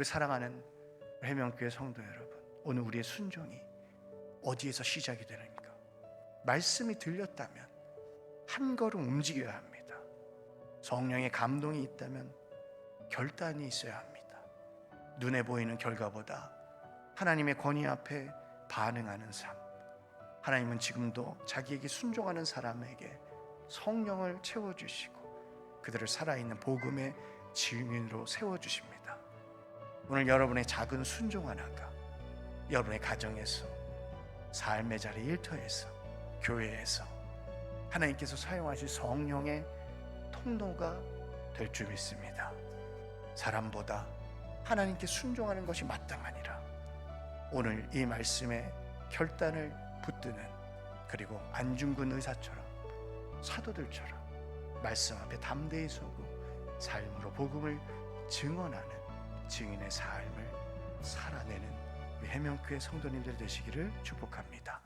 우리 사랑하는 해명교회 성도 여러분, 오늘 우리의 순종이 어디에서 시작이 되는가? 말씀이 들렸다면 한 걸음 움직여야 합니다. 성령의 감동이 있다면 결단이 있어야 합니다. 눈에 보이는 결과보다 하나님의 권위 앞에 반응하는 삶. 하나님은 지금도 자기에게 순종하는 사람에게 성령을 채워주시고 그들을 살아있는 복음의 증인으로 세워주십니다. 오늘 여러분의 작은 순종 하나가 여러분의 가정에서 삶의 자리 일터에서 교회에서 하나님께서 사용하실 성령의 통로가 될 줄 믿습니다. 사람보다 하나님께 순종하는 것이 마땅하니라. 오늘 이 말씀에 결단을 붙드는 그리고 안중근 의사처럼 사도들처럼 말씀 앞에 담대히 서고 삶으로 복음을 증언하는 증인의 삶을 살아내는 우리 해명교회 성도님들 되시기를 축복합니다.